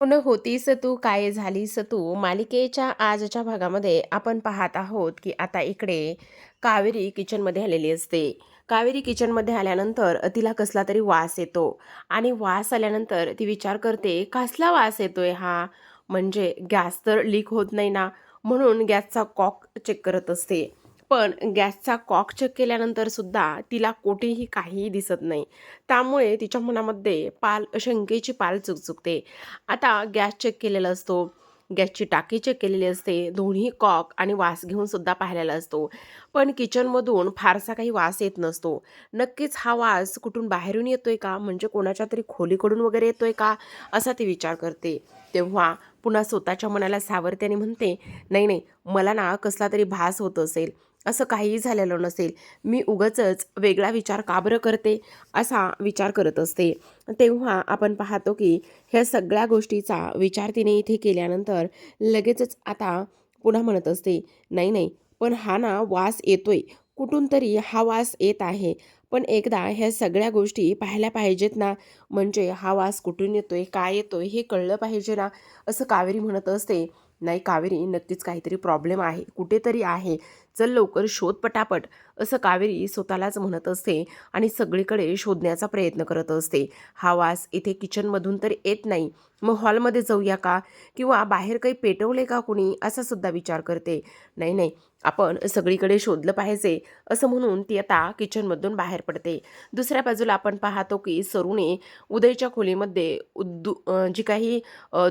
कोण होतीस तू काय झालीस तू? मालिकेच्या आजच्या भागामध्ये आपण पाहत आहोत की आता इकडे कावेरी किचनमध्ये आलेली असते. कावेरी किचनमध्ये आल्यानंतर तिला कसला तरी वास येतो आणि वास आल्यानंतर ती विचार करते कसला वास येतोय हा? म्हणजे गॅस तर लीक होत नाही ना? म्हणून गॅसचा कॉक चेक करत असते. पण गॅसचा कॉक चेक केल्यानंतर सुद्धा तिला कोठेही काहीही दिसत नाही. त्यामुळे तिच्या मनामध्ये पाल शंकेची पाल चुकचुकते. आता गॅस चेक केलेला असतो गॅसची टाकी चेक केलेली असते दोन्ही कॉक आणि वास घेऊन सुद्धा पाहिलेला असतो. पण किचनमधून फारसा काही वास येत नसतो. नक्कीच हा वास कुठून बाहेरून येतोय का? म्हणजे कोणाच्या तरी खोलीकडून वगैरे येतोय का? असा ती विचार करते. तेव्हा पुन्हा स्वतःच्या मनाला सावरते आणि म्हणते नाही नाही मला ना कसला तरी भास होत असेल. असं काहीही झालेलं नसेल. मी उगचच वेगळा विचार का बरं करते? असा विचार करत असते. तेव्हा आपण पाहतो की ह्या सगळ्या गोष्टीचा विचार तिने इथे केल्यानंतर लगेचच आता पुन्हा म्हणत असते नाही नाही पण हा ना वास येतोय. कुठून तरी हा वास येत आहे. पण एकदा ह्या सगळ्या गोष्टी पाहायला पाहिजेत ना. म्हणजे हा वास कुठून येतोय? काय येतोय? हे कळलं पाहिजे ना. असं कावेरी म्हणत असते. नाही कावेरी नक्कीच काहीतरी प्रॉब्लेम आहे. कुठेतरी आहे. चल लवकर शोध पटापट असं कावेरी स्वतःलाच म्हणत असते आणि सगळीकडे शोधण्याचा प्रयत्न करत असते. हा वास इथे किचनमधून तर येत नाही. मग हॉलमध्ये जाऊया का? किंवा बाहेर काही पेटवले का कुणी? असा सुद्धा विचार करते. नाही नाही आपण सगळीकडे शोधलं पाहिजे असं म्हणून ती आता किचनमधून बाहेर पडते. दुसऱ्या बाजूला आपण पाहतो की सरूने उदयच्या खोलीमध्ये उद्दू जी काही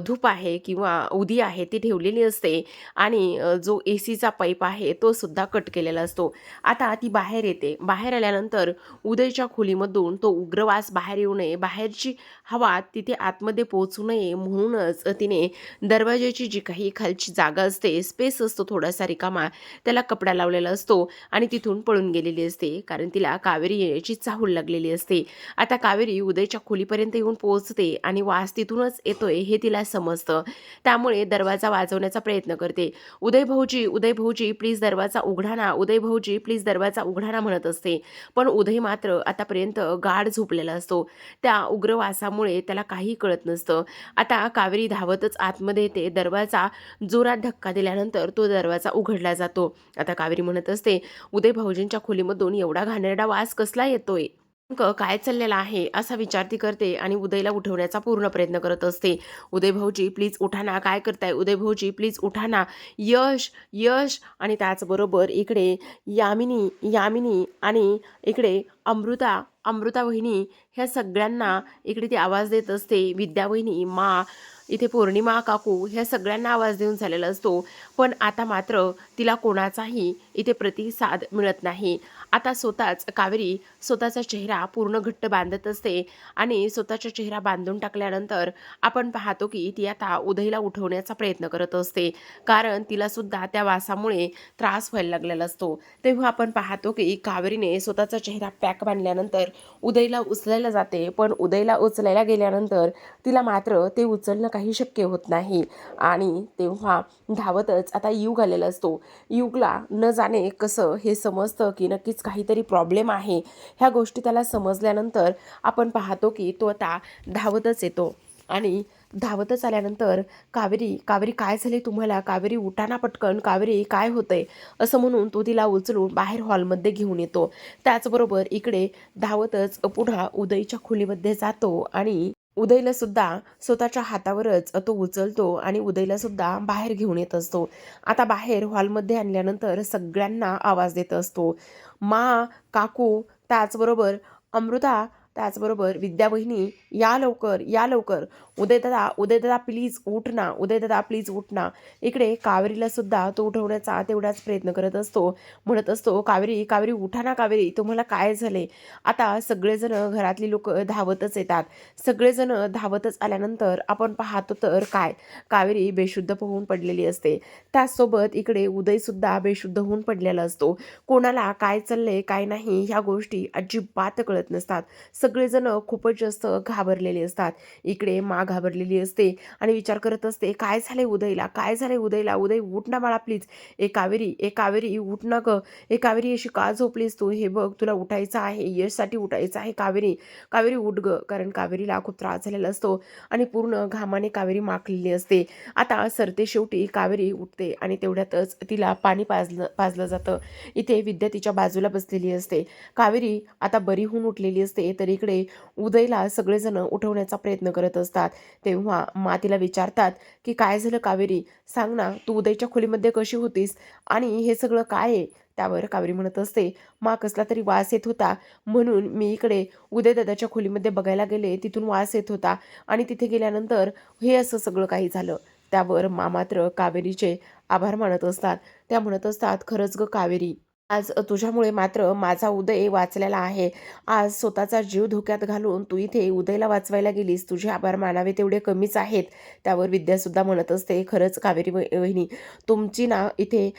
धूप आहे किंवा उदी आहे ती ठेवलेली असते आणि जो ए सीचा पाईप आहे तो सुद्धा सुद्धा कट केलेला असतो. आता ती बाहेर येते. बाहेर आल्यानंतर उदयच्या खोलीमधून तो उग्रवास बाहेर येऊ नये. बाहेरची हवा तिथे आतमध्ये पोहोचू नये म्हणूनच तिने दरवाज्याची जी काही खालची जागा असते स्पेस असतो थोडासा रिकामा त्याला कपडा लावलेला असतो आणि तिथून पळून गेलेली असते. कारण तिला कावेरी येण्याची चाहूल लागलेली असते. आता कावेरी उदयच्या खोलीपर्यंत येऊन पोहोचते आणि वास तिथूनच येतोय हे तिला समजतं. त्यामुळे दरवाजा वाजवण्याचा प्रयत्न करते. उदय भाऊजी उदय भाऊजी प्लीज दरवाजा उघडा ना. उदय भाऊजी प्लीज दरवाजा उघडा ना म्हणत असते. पण उदय मात्र आतापर्यंत गाढ झोपलेला असतो. त्या उग्रवासामुळे त्याला काही कळत नसतं. आता कावेरी धावतच आतमध्ये येते दरवाजा जोरात धक्का दिल्यानंतर तो दरवाजा उघडला जातो. आता कावेरी म्हणत असते उदय भाऊजींच्या खोलीमधून एवढा घाणेरडा वास कसला येतोय? काय चाललेलं आहे असा विचार ती करते आणि उदयला उठवण्याचा पूर्ण प्रयत्न करत असते. उदय भाऊजी प्लीज उठाना काय करताय? उदय भाऊजी प्लीज उठाना यश यश आणि त्याचबरोबर इकडे यामिनी यामिनी आणि इकडे अमृता अमृता वहिनी ह्या सगळ्यांना इकडे ती आवाज देत असते. विद्या वहिनी मा इथे पौर्णिमा काकू ह्या सगळ्यांना आवाज देऊन झालेला असतो. पण आता मात्र तिला कोणाचाही इथे प्रतिसाद मिळत नाही. आता स्वतःच कावेरी स्वतःचा चेहरा पूर्ण घट्ट बांधत असते आणि स्वतःचा चेहरा बांधून टाकल्यानंतर आपण पाहतो की ती आता उदयला उठवण्याचा प्रयत्न करत असते. कारण तिला सुद्धा त्या वासामुळे त्रास व्हायला लागलेला असतो. तेव्हा आपण पाहतो की कावेरीने स्वतःचा चेहरा पॅक बांधल्यानंतर उदयला उचलायला जाते. पण उदयला उचलायला गेल्यानंतर तिला मात्र ते उचलणं काही शक्य होत नाही. आणि तेव्हा धावतच आता युग आलेला असतो. युगला न जाणे कसं हे समजतं की नक्कीच काहीतरी प्रॉब्लेम आहे. ह्या गोष्टी त्याला समजल्यानंतर आपण पाहतो की तो आता धावतच येतो. आणि धावतच आल्यानंतर कावेरी कावेरी काय झाले तुम्हाला? कावेरी उठाना पटकन कावेरी काय होतंय? असं म्हणून तो तिला उचलून बाहेर हॉलमध्ये घेऊन येतो. त्याचबरोबर इकडे धावतच पुन्हा उदयच्या खोलीमध्ये जातो आणि उदयला सुद्धा स्वतःच्या हातावरच तो उचलतो आणि उदयला सुद्धा बाहेर घेऊन येत असतो. आता बाहेर हॉलमध्ये आणल्यानंतर सगळ्यांना आवाज देत असतो. मा काकू त्याचबरोबर अमृता त्याचबरोबर विद्या बहिणी या लवकर या लवकर उदयदादा उदयदादा प्लीज उठ ना उदयदादा प्लीज उठ ना. इकडे कावेरीला सुद्धा तो उठवण्याचा तेवढाच प्रयत्न करत असतो म्हणत असतो कावेरी कावेरी उठा ना कावेरी तुम्हाला काय झाले आता सगळेजण घरातली लोक धावतच येतात. सगळेजण धावतच आल्यानंतर आपण पाहतो तर काय? कावेरी बेशुद्ध होऊन पडलेली असते. त्याचसोबत इकडे उदयसुद्धा बेशुद्ध होऊन पडलेला असतो. कोणाला काय चाललंय काय नाही ह्या गोष्टी अजिबात कळत नसतात. सगळेजण खूपच जास्त घाबरलेले असतात. इकडे मा घाबरलेली असते आणि विचार करत असते काय झाले उदयला? काय झाले उदयला? उदय उठ ना बाळा प्लीज ए कावेरी ए कावेरी उठ ना ग. ए कावेरी अशी का झोपलीस तू? हे बघ तुला उठायचं आहे. यशसाठी उठायचं आहे कावेरी. कावेरी उठ ग. कारण कावेरीला खूप त्रास झालेला असतो आणि पूर्ण घामाने कावेरी माखलेली असते. आता सरते शेवटी कावेरी उठते आणि तेवढ्यातच तिला पाणी पाजलं पाजलं जातं. इथे विद्या तिच्या बाजूला बसलेली असते. कावेरी आता बरी होऊन उठलेली असते तरी इकडे उदयला सगळेजण उठवण्याचा प्रयत्न करत असतात. तेव्हा मातीला विचारतात की काय झालं कावेरी? सांग ना तू उदयच्या खोलीमध्ये कशी होतीस? आणि हे सगळं काय आहे? त्यावर कावेरी म्हणत असते मा कसला तरी वास येत होता. म्हणून मी इकडे उदय दादाच्या खोलीमध्ये बघायला गेले तिथून वास येत होता. आणि तिथे गेल्यानंतर हे असं सगळं काही झालं. त्यावर मा मात्र कावेरीचे आभार मानत असतात. त्या म्हणत असतात खरंच ग कावेरी आज तुझ्यामुळे मात्र माझा उदय वाचलेला आहे. आज स्वतःचा जीव धोक्यात घालून तू इथे उदयला वाचवायला गेलीस. तुझे आभार मानावे तेवढे कमीच आहेत. त्यावर विद्यासुद्धा म्हणत असते खरंच कावेरी वहिनी तुमची ना इथे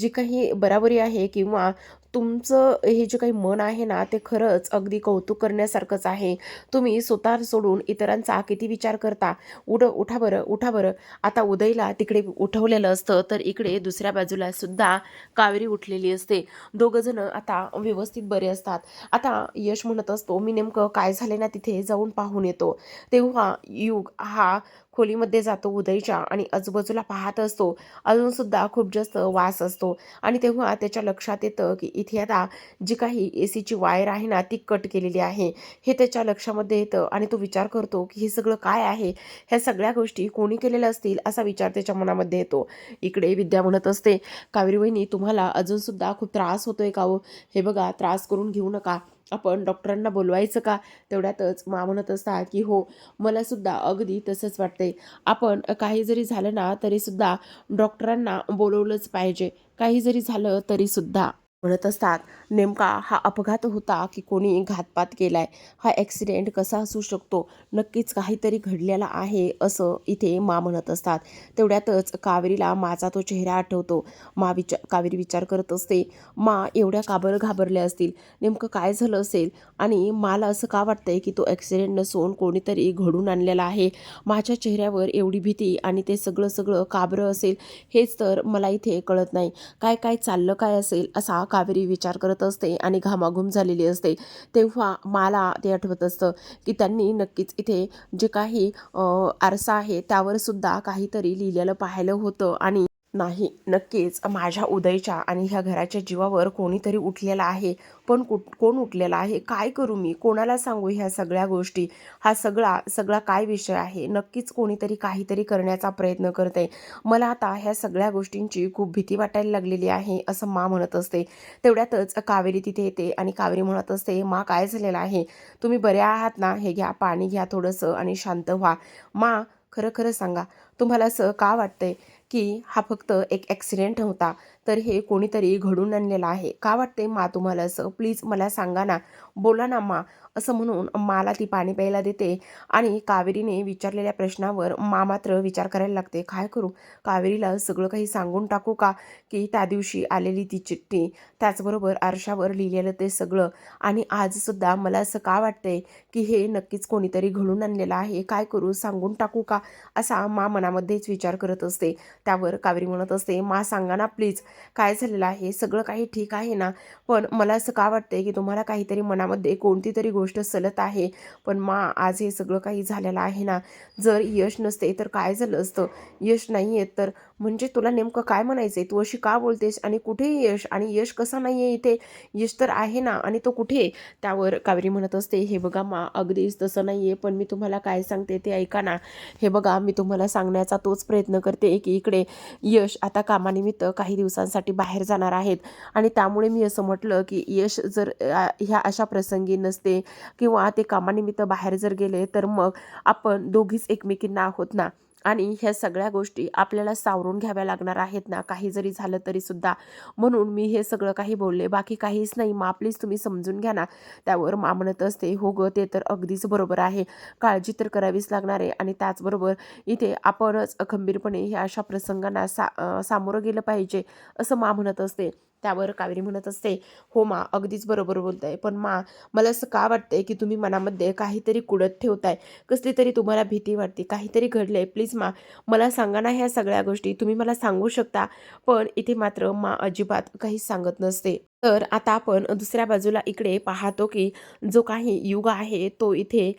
जी काही बराबरी आहे किंवा तुमचं हे जे काही मन आहे ना ते खरंच अगदी कौतुक करण्यासारखंच आहे. तुम्ही स्वतः सोडून इतरांचा किती विचार करता? उड उठा बरं उठा बरं. आता उदयला तिकडे उठवलेलं असतं तर इकडे दुसऱ्या बाजूला सुद्धा कावेरी उठलेली असते. दोघं जण आता व्यवस्थित बरे असतात. आता यश म्हणत असतो मी नेमकं काय झाले ना तिथे जाऊन पाहून येतो. तेव्हा युग हा खोलीमध्ये जातो उदयच्या आणि आजूबाजूला पाहत असतो. अजून सुद्धा खूप जास्त वास असतो. आणि तेव्हा त्याच्या लक्षात येतं की इथे आता जी काही ए सीची वायर आहे ना ती कट केलेली आहे. हे त्याच्या लक्षामध्ये येतं आणि तो विचार करतो की हे सगळं काय आहे? ह्या सगळ्या गोष्टी कोणी केलेल्या असतील असा विचार त्याच्या मनामध्ये येतो. इकडे विद्या म्हणत असते कावेरी वहिनी तुम्हाला अजूनसुद्धा खूप त्रास होतोय का हो? हे बघा त्रास करून घेऊ नका. आपण डॉक्टरांना बोलवायचं का? तेवढ्यातच मा म्हणत असतात की हो मला सुद्धा अगदी तसंच वाटते आपण काही जरी झालं ना तरीसुद्धा डॉक्टरांना बोलवलंच पाहिजे. काही जरी झालं तरीसुद्धा म्हणत असतात. नेमका हा अपघात होता की कोणी घातपात केलाय? हा ॲक्सिडेंट कसा असू शकतो? नक्कीच काहीतरी घडलेला आहे असं इथे मा म्हणत असतात. तेवढ्यातच कावेरीला माझा तो चेहरा आठवतो. मा विचार कावेरी विचार करत असते मा एवढ्या काबर घाबरल्या असतील. नेमकं काय झालं असेल? आणि मला असं का वाटतंय की तो ॲक्सिडेंट नसून कोणीतरी घडून आणलेला आहे? माझ्या चेहऱ्यावर एवढी भीती आणि ते सगळं सगळं काबरं असेल हेच तर मला इथे कळत नाही. काय काय चाललं काय असेल असा कावेरी विचार करत असते आणि घामाघूम झालेली असते तेव्हा मला ते आठवत असतं की त्यांनी नक्कीच इथे जे काही आरसा आहे त्यावर सुद्धा काहीतरी लिहिलेलं पाहिलं होतं आणि नाही नक्कीच. माझ्या उदयच्या आणि ह्या घराच्या जीवावर कोणीतरी उठलेला आहे. पण कुठ कोण उठलेला आहे? काय करू मी? कोणाला सांगू ह्या सगळ्या गोष्टी? हा सगळा सगळा काय विषय आहे? नक्कीच कोणीतरी काहीतरी करण्याचा प्रयत्न करते. मला आता ह्या सगळ्या गोष्टींची खूप भीती वाटायला लागलेली आहे असं मा म्हणत असते. तेवढ्यातच कावेरी तिथे येते आणि कावेरी म्हणत असते मा काय झालेलं आहे? तुम्ही बऱ्या आहात ना? हे घ्या पाणी घ्या थोडंसं आणि शांत व्हा. मा खरं खरं सांगा तुम्हाला असं का वाटतंय? की हा फक्त एक ॲक्सिडेंट होता. तर हे कोणीतरी घडून आणलेलं आहे. का वाटते मा तुम्हाला असं? प्लीज मला सांगा ना. बोला ना मा. असं म्हणून माला ती पाणी प्यायला देते आणि कावेरीने विचारलेल्या प्रश्नावर मा मात्र विचार करायला लागते. काय करू? कावेरीला सगळं काही सांगून टाकू का? की त्या दिवशी आलेली ती चिठ्ठी त्याचबरोबर आरशावर लिहिलेलं ते सगळं. आणि आजसुद्धा मला असं का वाटतंय की हे नक्कीच कोणीतरी घडून आणलेलं आहे? काय करू? सांगून टाकू का? असा मा मनामध्येच विचार करत असते. त्यावर कावेरी म्हणत असते मा सांगा ना प्लीज काय झालेलं आहे सगळं काही ठीक आहे ना? पण मला असं का वाटतंय की तुम्हाला काहीतरी मनामध्ये कोणती तरी गोष्ट सलत आहे पण मा आज हे सगळं काही झालेलं आहे ना? जर यश नसते तर काय झालं असतं? यश नाही येत तर म्हणजे तुला नेमकं काय म्हणायचं आहे तू अशी का बोलतेस? आणि कुठे यश? आणि यश कसा नाही आहे इथे? यश तर आहे ना? आणि तो कुठे? आहे? त्यावर कावेरी म्हणत असते हे बघा मा अगदीच तसं नाही आहे पण मी तुम्हाला काय सांगते ते ऐका ना. हे बघा मी तुम्हाला सांगण्याचा तोच प्रयत्न करते की इकडे यश आता कामानिमित्त काही दिवसात दिवसांसाठी बाहेर जाणार आहेत. आणि त्यामुळे मी असं म्हटलं की यश जर ह्या अशा प्रसंगी नसते किंवा ते कामानिमित्त बाहेर जर गेले तर मग आपण दोघीच एकमेकींना आहोत ना? आणि ह्या सगळ्या गोष्टी आपल्याला सावरून घ्याव्या लागणार आहेत ना. काही जरी झालं तरी सुद्धा. म्हणून मी हे सगळं काही बोलले. बाकी काहीच नाही. मा प्लीज तुम्ही समजून घ्या ना. त्यावर मा म्हणत असते हो गं ते तर अगदीच बरोबर आहे. काळजी तर करावीच लागणार आहे. आणि त्याचबरोबर इथे आपणच खंबीरपणे ह्या अशा प्रसंगांना सा सामोरं गेलं पाहिजे असं मा म्हणत असते. त्यावर कावेरी म्हणत असते. हो मा अगदीच बरोबर बोलताय. पण मा मला असं का वाटतंय की तुम्ही मनामध्ये काहीतरी कुडत ठेवताय? कसली तरी तुम्हाला भीती वाटते. काहीतरी घडलंय. प्लीज मा मला सांगा ना ह्या सगळ्या गोष्टी. तुम्ही मला सांगू शकता? पण इथे मात्र मा अजिबात काहीच सांगत नसते. तर आता आपण दुसऱ्या बाजूला इकडे पाहतो की जो काही युग आहे तो इथे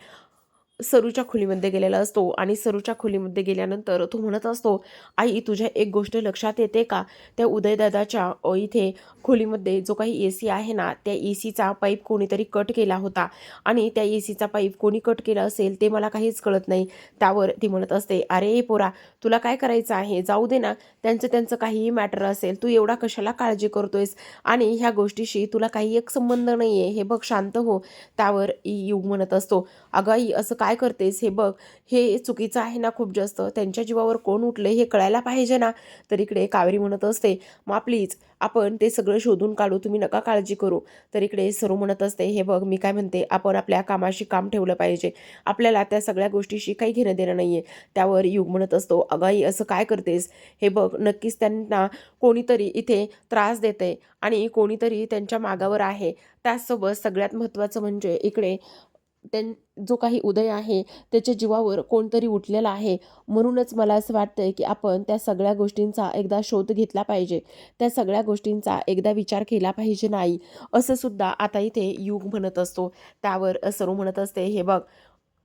सरूच्या खोलीमध्ये गेलेला असतो आणि सरूच्या खोलीमध्ये गेल्यानंतर तो म्हणत असतो आई तुझ्या एक गोष्ट लक्षात येते का? त्या उदयदादाच्या इथे खोलीमध्ये जो काही ए सी आहे ना त्या ए सीचा पाईप कोणीतरी कट केला होता आणि त्या ए सीचा पाईप कोणी कट केला असेल ते मला काहीच कळत नाही. त्यावर ती म्हणत असते अरे पोरा तुला काय करायचं आहे? जाऊ दे ना त्यांचं त्यांचं काहीही मॅटर असेल तू एवढा कशाला काळजी करतोयस? आणि ह्या गोष्टीशी तुला काही एक संबंध नाही आहे हे बघ शांत हो. त्यावर युग म्हणत असतो अगं आई असं काय काय करतेस हे बघ. हे चुकीचं आहे ना खूप जास्त. त्यांच्या जीवावर कोण उठले हे कळायला पाहिजे ना. तर इकडे कावेरी म्हणत असते मा प्लीज आपण ते सगळं शोधून काढू. तुम्ही नका काळजी करू. तर इकडे सरू म्हणत असते हे बघ मी काय म्हणते आपण आपल्या कामाशी काम ठेवलं पाहिजे. आपल्याला त्या सगळ्या गोष्टीशी काही घेणं देणं नाही आहे त्यावर युग म्हणत असतो अगाई असं काय करतेस? हे बघ नक्कीच त्यांना कोणीतरी इथे त्रास देते आणि कोणीतरी त्यांच्या मागावर आहे. त्याचसोबत सगळ्यात महत्त्वाचं म्हणजे इकडे त्यां जो काही उदय आहे त्याच्या जीवावर कोणतरी उठलेला आहे. म्हणूनच मला असं वाटतं की आपण त्या सगळ्या गोष्टींचा एकदा शोध घेतला पाहिजे. त्या सगळ्या गोष्टींचा एकदा विचार केला पाहिजे नाही असं सुद्धा आता इथे युग म्हणत असतो. त्यावर सरू म्हणत असते हे बघ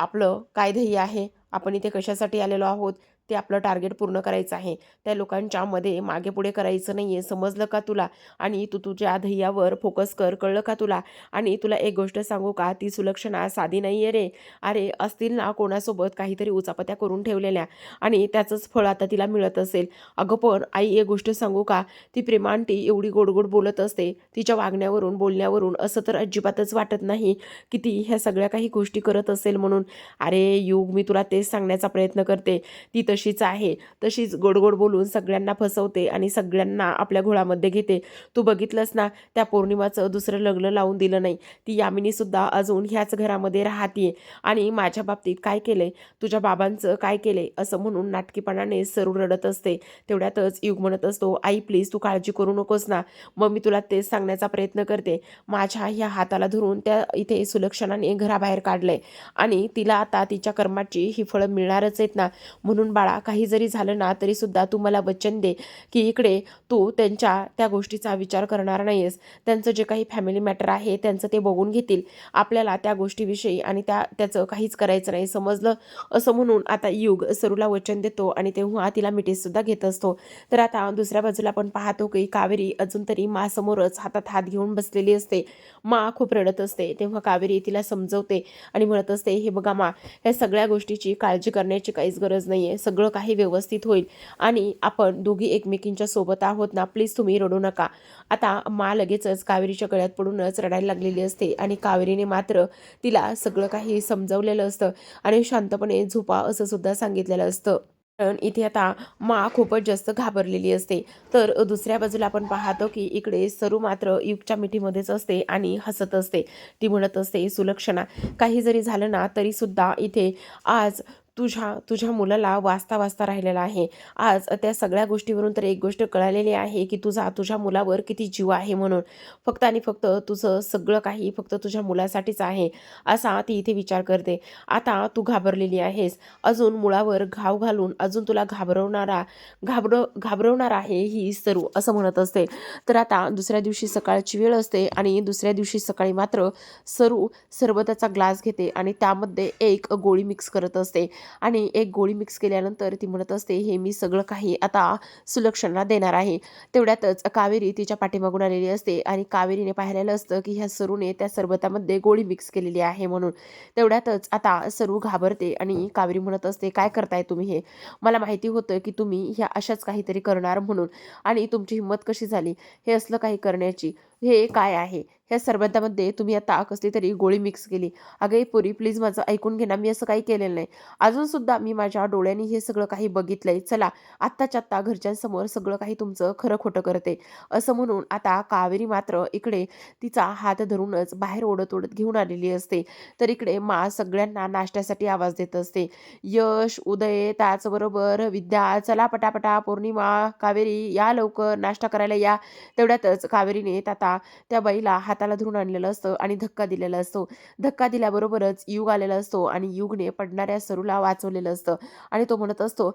आपलं काय ध्येय आहे? आपण इथे कशासाठी आलेलो आहोत? ते आपलं टार्गेट पूर्ण करायचं आहे. त्या लोकांच्या मध्ये मागे पुढे करायचं नाही आहे समजलं का तुला? आणि तू तुझ्या ध्येयावर फोकस कर. कळलं का तुला? आणि तुला एक गोष्ट सांगू का? ती सुलक्षणा साधी नाही आहे रे. अरे असतील ना कोणासोबत काहीतरी उचापत्या करून ठेवलेल्या आणि त्याचंच फळ आता तिला मिळत असेल. अगं पण आई एक गोष्ट सांगू का? ती प्रेमांटी एवढी गोडगोड बोलत असते. तिच्या वागण्यावरून बोलण्यावरून असं तर अजिबातच वाटत नाही की ती ह्या सगळ्या काही गोष्टी करत असेल म्हणून. अरे युग मी तुला तेच सांगण्याचा प्रयत्न करते. ती तशीच आहे. तशीच गोडगोड बोलून सगळ्यांना फसवते आणि सगळ्यांना आपल्या घोळामध्ये घेते. तू बघितलंस ना त्या पौर्णिमाचं दुसरं लग्न लावून दिलं नाही. ती यामिनीसुद्धा अजून ह्याच घरामध्ये राहते आणि माझ्या बाबतीत काय केलंय? तुझ्या बाबांचं काय केलंय? असं म्हणून नाटकीपणाने सरू रडत असते. तेवढ्यातच युग म्हणत असतो आई प्लीज तू काळजी करू नकोस ना. मग मी तुला तेच सांगण्याचा प्रयत्न करते. माझ्या ह्या हाताला धरून त्या इथे सुलक्षणाने घराबाहेर काढलंय. आणि तिला आता तिच्या कर्माची ही फळं मिळणारच आहेत ना. म्हणून बाळा काही जरी झालं ना तरी सुद्धा तू मला वचन दे की इकडे तू त्यांच्या त्या गोष्टीचा विचार करणार नाहीस त्यांचं जे काही फॅमिली मॅटर आहे त्यांचं ते बघून घेतील. आपल्याला त्या गोष्टीविषयी आणि त्या त्याचं काहीच करायचं नाही. समजलं? असं म्हणून आता युग सरूला वचन देतो आणि तेव्हा तिला मिठीसुद्धा घेत असतो. तर आता दुसऱ्या बाजूला आपण पाहतो की कावेरी अजून तरी मासमोरच हातात हात घेऊन बसलेली असते. मा खूप रडत असते. तेव्हा कावेरी तिला समजवते आणि म्हणत असते हे बघा मा या सगळ्या गोष्टीची काळजी करण्याची काहीच गरज नाही आहे सगळं काही व्यवस्थित होईल. आणि आपण दोघी एकमेकींच्या सोबत आहोत ना प्लीज तुम्ही रडू नका. आता मा लगेचच कावेरीच्या गळ्यात पडूनच रडायला लागलेली असते आणि कावेरीने मात्र तिला सगळं काही समजवलेलं असतं आणि शांतपणे झोपा असं सुद्धा सांगितलेलं असतं. कारण इथे आता मा खूपच जास्त घाबरलेली असते. तर दुसऱ्या बाजूला आपण पाहतो की इकडे सरू मात्र युगच्या मिठीमध्येच असते आणि हसत असते. ती म्हणत असते सुलक्षणा काही जरी झालं ना तरी सुद्धा इथे आज तुझ्या तुझ्या मुलाला वाचता वाचता राहिलेला आहे. आज त्या सगळ्या गोष्टीवरून तर एक गोष्ट कळालेली आहे की तुझा तुझ्या मुलावर किती जीव आहे म्हणून. फक्त आणि फक्त तुझं सगळं काही फक्त तुझ्या मुलासाठीच आहे असा ती इथे विचार करते. आता तू घाबरलेली आहेस. अजून मुळावर घाव घालून अजून तुला घाबरवणारा घाबर घाबरवणार आहे ही सरू असं म्हणत असते. तर आता दुसऱ्या दिवशी सकाळची वेळ असते आणि दुसऱ्या दिवशी सकाळी मात्र सरू सरबताचा ग्लास घेते आणि त्यामध्ये एक गोळी मिक्स करत असते. आणि एक गोळी मिक्स केल्यानंतर ती म्हणत असते हे मी सगळं काही आता सुलक्षणला देणार आहे. तेवढ्यातच कावेरी तिच्या पाठीमागून आलेली असते आणि कावेरीने पाहिलेलं असतं की ह्या सरूने त्या सरबतामध्ये गोळी मिक्स केलेली आहे म्हणून. तेवढ्यातच आता सरू घाबरते आणि कावेरी म्हणत असते काय करताय तुम्ही हे? मला माहिती होतं की तुम्ही ह्या अशाच काहीतरी करणार म्हणून आणि तुमची हिंमत कशी झाली? हे असलं काही करण्याची? हे काय आहे? या सरबतामध्ये तुम्ही आता कसली तरी गोळी मिक्स केली. अगं पुरी पोरी प्लीज माझं ऐकून घे ना मी असं काही केलेलं नाही. अजूनसुद्धा मी माझ्या डोळ्यांनी हे सगळं काही बघितलंय. चला आत्ताच्या आत्ता घरच्यांसमोर सगळं काही तुमचं खरं खोटं करते. असं म्हणून आता कावेरी मात्र इकडे तिचा हात धरूनच बाहेर ओढत ओढत घेऊन आलेली असते. तर इकडे मा सगळ्यांना नाश्त्यासाठी आवाज देत असते. यश उदय त्याचबरोबर विद्या चला पटापटा पौर्णिमा कावेरी या लवकर नाश्ता करायला या. तेवढ्यातच कावेरीने आता त्या बाईला हाताला धरून आणलेलं असतं आणि धक्का दिलेला असतो. धक्का दिल्याबरोबरच युग आलेला असतो आणि युगने पडणाऱ्या सरूला वाचवलेलं असतं. आणि तो म्हणत असतो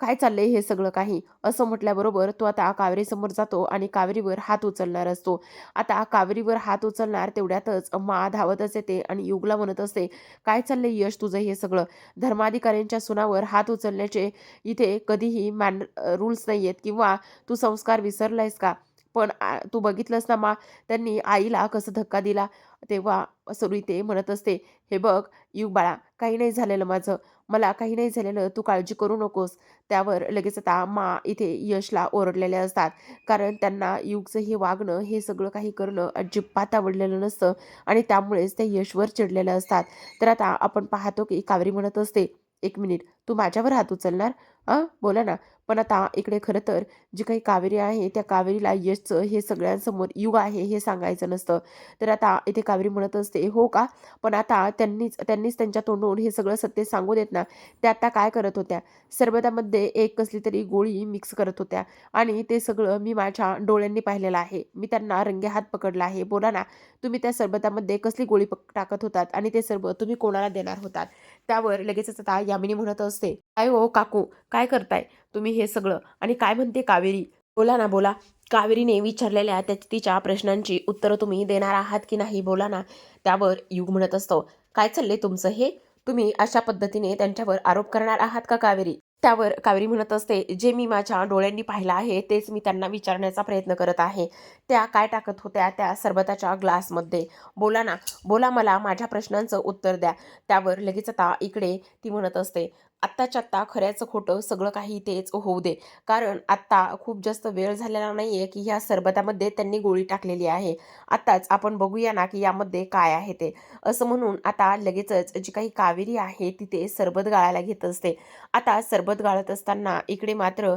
काय चाललंय हे सगळं काही? असं म्हटल्याबरोबर तो आता कावेरीसमोर जातो आणि कावेरीवर हात उचलणार असतो. आता कावेरीवर हात उचलणार तेवढ्यातच मा धावतच येते आणि युगला म्हणत असते काय चाललंय यश तुझं हे सगळं? धर्माधिकाऱ्यांच्या सुनावर हात उचलण्याचे इथे कधीही मॅन रूल्स नाही आहेत किंवा तू संस्कार विसरलायस का? पण आ- तू बघितलंस ना मा त्यांनी आईला कसं धक्का दिला? तेव्हा सरू ते म्हणत असते हे बघ युग बाळा काही नाही झालेलं माझं. मला काही नाही झालेलं. तू काळजी करू नकोस. त्यावर लगेच आता मा इथे यशला ओरडलेले असतात. कारण त्यांना युगचं हे वागणं हे सगळं काही करणं अजिबात आवडलेलं नसतं आणि त्यामुळेच ते यशवर चिडलेले असतात. तर आता आपण पाहतो की कावेरी म्हणत असते एक मिनिट तू माझ्यावर हात उचलणार? अं बोला ना. पण आता इकडे खरं तर जी काही कावेरी आहे त्या कावेरीला यशचं हे सगळ्यांसमोर युग आहे हे सांगायचं नसतं. तर आता इथे कावेरी म्हणत असते हो का? पण आता त्यांनीच त्यांनीच त्यांच्या तोंडून हे सगळं सत्य सांगू देत ना त्या आता काय करत होत्या? सरबतामध्ये एक कसली तरी गोळी मिक्स करत होत्या. आणि ते सगळं मी माझ्या डोळ्यांनी पाहिलेलं आहे. मी त्यांना रंगे हात पकडला आहे. बोला ना तुम्ही त्या सरबतामध्ये कसली गोळी पक टाकत होतात? आणि ते सरबत तुम्ही कोणाला देणार होतात? त्यावर लगेचच आता यामिनी म्हणत असते काय हो काकू काय करताय? तुम्ही हे सगळं. आणि काय म्हणते कावेरी? बोला ना बोला. कावेरीने विचारलेल्या त्या तिच्या प्रश्नांची उत्तरं तुम्ही देणार आहात की नाही बोला ना. त्यावर युग म्हणत असतो. काय चाललंय तुमचं हे? तुम्ही अशा पद्धतीने त्यांच्यावर आरोप करणार आहात का कावेरी? त्यावर कावेरी म्हणत असते जे मी माझ्या डोळ्यांनी पाहिलं आहे तेच मी त्यांना विचारण्याचा प्रयत्न करत आहे. त्या काय टाकत होत्या? त्या सरबताच्या ग्लासमध्ये. बोला ना बोला मला माझ्या प्रश्नांचं उत्तर द्या. त्यावर लगेच आता इकडे ती म्हणत असते आत्ताच्या आत्ता खऱ्याचं खोटं सगळं काही तेच होऊ दे. कारण आत्ता खूप जास्त वेळ झालेला नाही आहे की ह्या सरबतामध्ये त्यांनी गोळी टाकलेली आहे. आत्ताच आपण बघूया ना की यामध्ये काय आहे ते. असं म्हणून आता लगेचच जी काही कावेरी आहे तिथे सरबत गाळायला घेत असते. आता सरबत गाळत असताना इकडे मात्र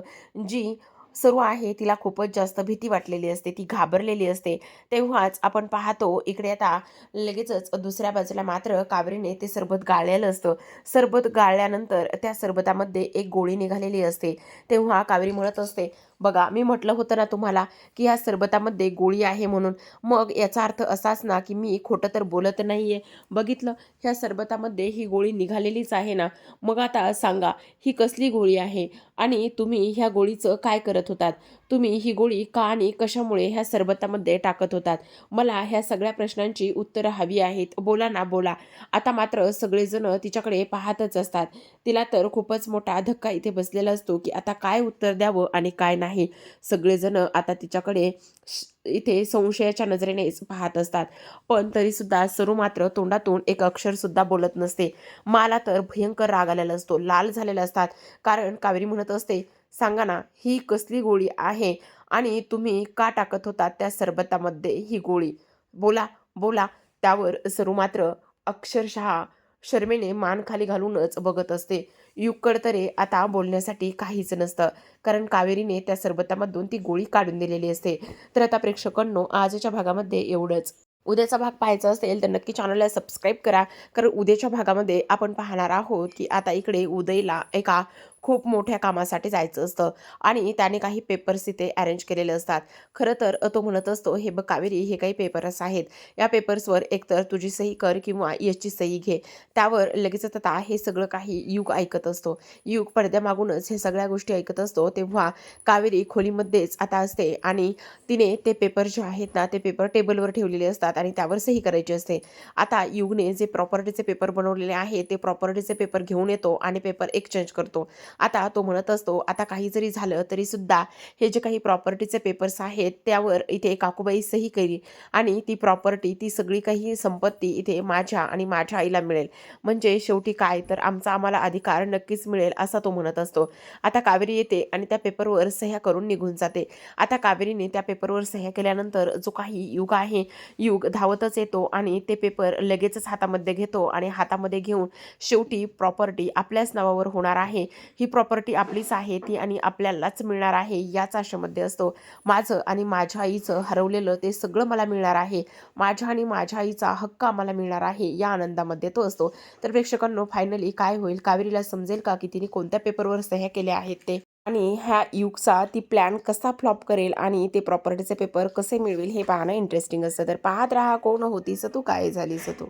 जी सुरू आहे तिला खूपच जास्त भीती वाटलेली असते ती घाबरलेली असते. तेव्हाच आपण पाहतो इकडे आता लगेचच दुसऱ्या बाजूला मात्र कावेरीने ते सरबत गाळलेलं असतं. सरबत गाळल्यानंतर त्या सरबतामध्ये एक गोळी निघालेली असते. तेव्हा कावेरी म्हणत असते बघा मी म्हटलं होतं ना तुम्हाला की ह्या सरबतामध्ये गोळी आहे म्हणून. मग याचा अर्थ असाच ना की मी खोटं तर बोलत नाही आहे बघितलं ह्या सरबतामध्ये ही गोळी निघालेलीच आहे ना. मग आता सांगा ही कसली गोळी आहे? आणि तुम्ही ह्या गोळीचं काय करत होतात. तुम्ही ही गोळी का आणि कशामुळे ह्या सरबतामध्ये टाकत होतात? मला ह्या सगळ्या प्रश्नांची उत्तरं हवी आहेत. बोला ना बोला. आता मात्र सगळेजण तिच्याकडे पाहतच असतात. तिला तर खूपच मोठा धक्का इथे बसलेला असतो की आता काय उत्तर द्यावं आणि काय नाही. सगळेजण आता तिच्याकडे श- इथे संशयाच्या नजरेनेच पाहत असतात. पण तरीसुद्धा सरू मात्र तोंडातून एक अक्षरसुद्धा बोलत नसते. मला तर भयंकर राग आलेला असतो. लाल झालेला असतात. कारण कावेरी म्हणत असते सांगा ना ही कसली गोळी आहे? आणि तुम्ही का टाकत होता त्या सरबतामध्ये ही गोळी? बोला बोला. त्यावर सरू मात्र अक्षरशः शर्मेने मान खाली घालूनच बघत असते. युक्कड तरे आता बोलण्यासाठी काहीच नसतं कारण कावेरीने त्या सरबतामधून ती गोळी काढून दिलेली असते. तर आता प्रेक्षकांनो आजच्या भागामध्ये एवढंच. उद्याचा भाग पाहायचा असेल तर नक्की चॅनलला सबस्क्राईब करा. कारण उद्याच्या भागामध्ये आपण पाहणार आहोत की आता इकडे उदयला एका खूप मोठ्या कामासाठी जायचं असतं. आणि त्याने काही पेपर्स तिथे अरेंज केलेले असतात. खरं तर तो म्हणत असतो हे बघ कावेरी हे काही पेपर्स आहेत. या पेपर्सवर एकतर तुझी सही कर किंवा याची सही घे. त्यावर लगेचच आता हे सगळं काही युग ऐकत असतो. युग पडद्यामागूनच हे सगळ्या गोष्टी ऐकत असतो. तेव्हा कावेरी खोलीमध्येच आता असते आणि तिने ते पेपर जे आहेत ना ते पेपर टेबलवर ठेवलेले असतात आणि त्यावर सही करायची असते. आता युगने जे प्रॉपर्टीचे पेपर बनवलेले आहे ते प्रॉपर्टीचे पेपर घेऊन येतो आणि पेपर एक्सचेंज करतो. आता तो म्हणत असतो आता काही जरी झालं तरी सुद्धा हे जे काही प्रॉपर्टीचे पेपर्स आहेत त्यावर इथे काकूबाई सही करी आणि ती प्रॉपर्टी ती सगळी काही संपत्ती इथे माझ्या आणि माझ्या आईला मिळेल. म्हणजे शेवटी काय? तर आमचा आम्हाला अधिकार नक्कीच मिळेल असा तो म्हणत असतो. आता कावेरी येते आणि त्या पेपरवर सह्या करून निघून जाते. आता कावेरीने त्या पेपरवर सह्या केल्यानंतर जो काही युग आहे युग धावतच येतो आणि ते पेपर लगेचच हातामध्ये घेतो आणि हातामध्ये घेऊन शेवटी प्रॉपर्टी आपल्याच नावावर होणार आहे. ही प्रॉपर्टी आपलीच आहे ती आणि आपल्यालाच मिळणार आहे याच आशेमध्ये असतो. माझं आणि माझ्या आईचं हरवलेलं ते सगळं मला मिळणार आहे. माझ्या आणि माझ्या आईचा हक्क आम्हाला मिळणार आहे या आनंदामध्ये तो असतो. तर प्रेक्षकांनो फायनली काय होईल? कावेरीला समजेल का की तिने कोणत्या पेपरवर सह्या केल्या आहेत ते? आणि ह्या युगचा ती प्लॅन कसा फ्लॉप करेल आणि ते प्रॉपर्टीचे पेपर कसे मिळवेल हे पाहणं इंटरेस्टिंग असतं. तर पाहत राहा कोण होती तू काय झाली तू?